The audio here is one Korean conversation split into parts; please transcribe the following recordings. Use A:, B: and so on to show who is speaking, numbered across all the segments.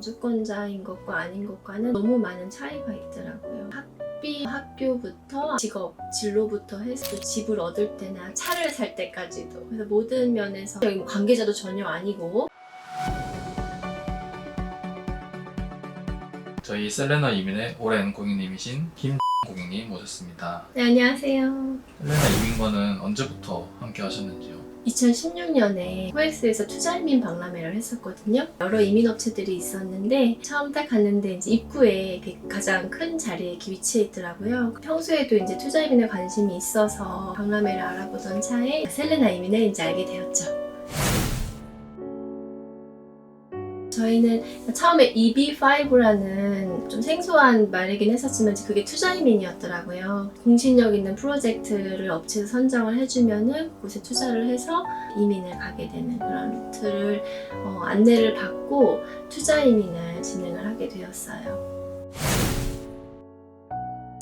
A: 영주권자인 것과 아닌 것과는 너무 많은 차이가 있더라고요. 학비, 학교부터 직업, 진로부터 해서 또 집을 얻을 때나 차를 살 때까지도 그래서 모든 면에서 여기 뭐 관계자도 전혀 아니고
B: 저희 셀레나 이민의 오랜 고객님이신 김 고객님 모셨습니다.
A: 네 안녕하세요.
B: 셀레나 이민과는 언제부터 함께 하셨는지요?
A: 2016년에 코엑스에서 투자이민 박람회를 했었거든요. 여러 이민업체들이 있었는데 처음 딱 갔는데 이제 입구에 이렇게 가장 큰 자리에 위치해 있더라고요. 평소에도 이제 투자이민에 관심이 있어서 박람회를 알아보던 차에 셀레나 이민을 이제 알게 되었죠. 저희는 처음에 EB5라는 좀 생소한 말이긴 했었지만 그게 투자이민이었더라고요. 공신력 있는 프로젝트를 업체에서 선정을 해주면은 그곳에 투자를 해서 이민을 가게 되는 그런 루트를 어, 안내를 받고 투자이민을 진행을 하게 되었어요.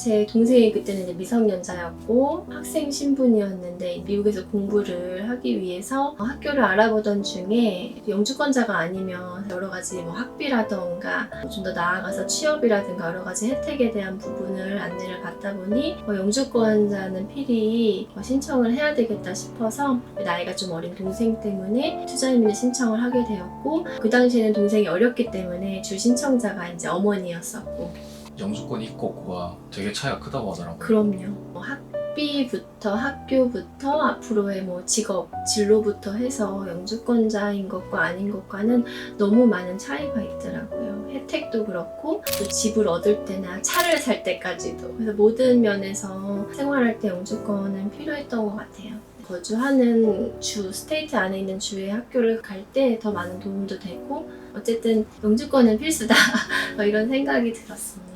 A: 제 동생이 그때는 이제 미성년자였고 학생 신분이었는데 미국에서 공부를 하기 위해서 학교를 알아보던 중에 영주권자가 아니면 여러 가지 뭐 학비라던가 좀 더 나아가서 취업이라든가 여러 가지 혜택에 대한 부분을 안내를 받다 보니 어, 영주권자는 필히 어, 신청을 해야 되겠다 싶어서 나이가 좀 어린 동생 때문에 투자이민을 신청을 하게 되었고 그 당시에는 동생이 어렸기 때문에 주 신청자가 이제 어머니였었고
B: 영주권 있고 없고가 되게 차이가 크다고 하더라고요.
A: 그럼요. 뭐 학비부터 학교부터 앞으로의 뭐 직업, 진로부터 해서 영주권자인 것과 아닌 것과는 너무 많은 차이가 있더라고요. 혜택도 그렇고 또 집을 얻을 때나 차를 살 때까지도 그래서 모든 면에서 생활할 때 영주권은 필요했던 것 같아요. 거주하는 주, 스테이트 안에 있는 주의 학교를 갈 때 더 많은 도움도 되고 어쨌든 영주권은 필수다 뭐 이런 생각이 들었습니다.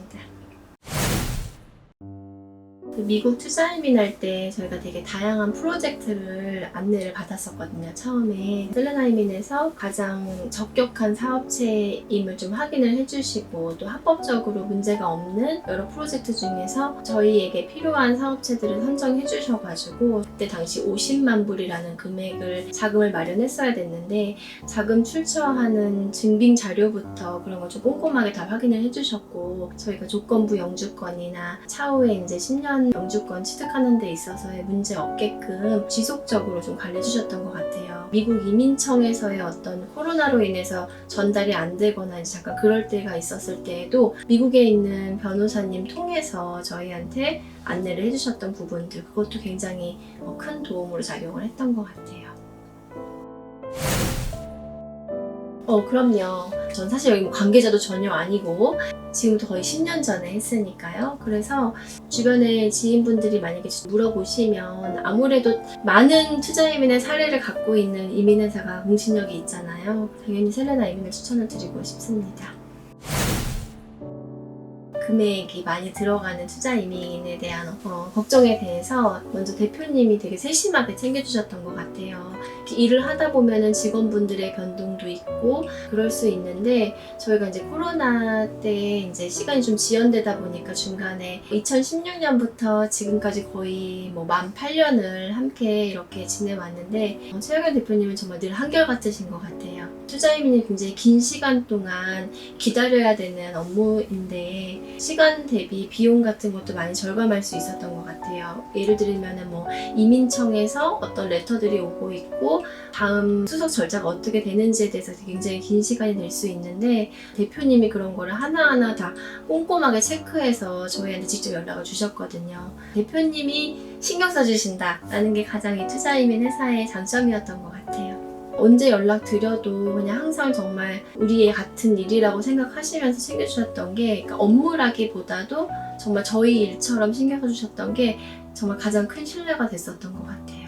A: 미국 투자이민 할 때 저희가 되게 다양한 프로젝트를 안내를 받았었거든요. 처음에 셀레나이민에서 가장 적격한 사업체임을 좀 확인을 해주시고 또 합법적으로 문제가 없는 여러 프로젝트 중에서 저희에게 필요한 사업체들을 선정해 주셔가지고 그때 당시 50만 불이라는 금액을 자금을 마련했어야 됐는데 자금 출처하는 증빙 자료부터 그런 걸 좀 꼼꼼하게 다 확인을 해주셨고 저희가 조건부 영주권이나 차후에 이제 10년 영주권 취득하는 데 있어서의 문제 없게끔 지속적으로 좀 관리해주셨던 것 같아요. 미국 이민청에서의 어떤 코로나로 인해서 전달이 안 되거나 이제 잠깐 그럴 때가 있었을 때에도 미국에 있는 변호사님 통해서 저희한테 안내를 해주셨던 부분들 그것도 굉장히 어, 큰 도움으로 작용을 했던 것 같아요. 어, 그럼요. 전 사실 여기 뭐 관계자도 전혀 아니고 지금부터 거의 10년 전에 했으니까요. 그래서 주변에 지인분들이 만약에 물어보시면 아무래도 많은 투자 이민의 사례를 갖고 있는 이민회사가 공신력이 있잖아요. 당연히 셀레나 이민을 추천을 드리고 싶습니다. 금액이 많이 들어가는 투자 이민에 대한 어, 걱정에 대해서 먼저 대표님이 되게 세심하게 챙겨주셨던 것 같아요. 일을 하다 보면은 직원분들의 변동도 있고 그럴 수 있는데 저희가 이제 코로나 때 이제 시간이 좀 지연되다 보니까 중간에 2016년부터 지금까지 거의 뭐 만 8년을 함께 이렇게 지내왔는데 어, 최영현 대표님은 정말 늘 한결같으신 것 같아요. 투자 이민이 굉장히 긴 시간 동안 기다려야 되는 업무인데 시간 대비 비용 같은 것도 많이 절감할 수 있었던 것 같아요. 예를 들면은 뭐 이민청에서 어떤 레터들이 오고 있고 다음 수석 절차가 어떻게 되는지에 대해서 굉장히 긴 시간이 될 수 있는데 대표님이 그런 거를 하나하나 다 꼼꼼하게 체크해서 저희한테 직접 연락을 주셨거든요. 대표님이 신경 써주신다라는 게 가장 이 투자이민 회사의 장점이었던 것 같아요. 언제 연락 드려도 그냥 항상 정말 우리의 같은 일이라고 생각하시면서 챙겨주셨던 게 그러니까 업무라기보다도 정말 저희 일처럼 신경 써주셨던 게 정말 가장 큰 신뢰가 됐었던 것 같아요.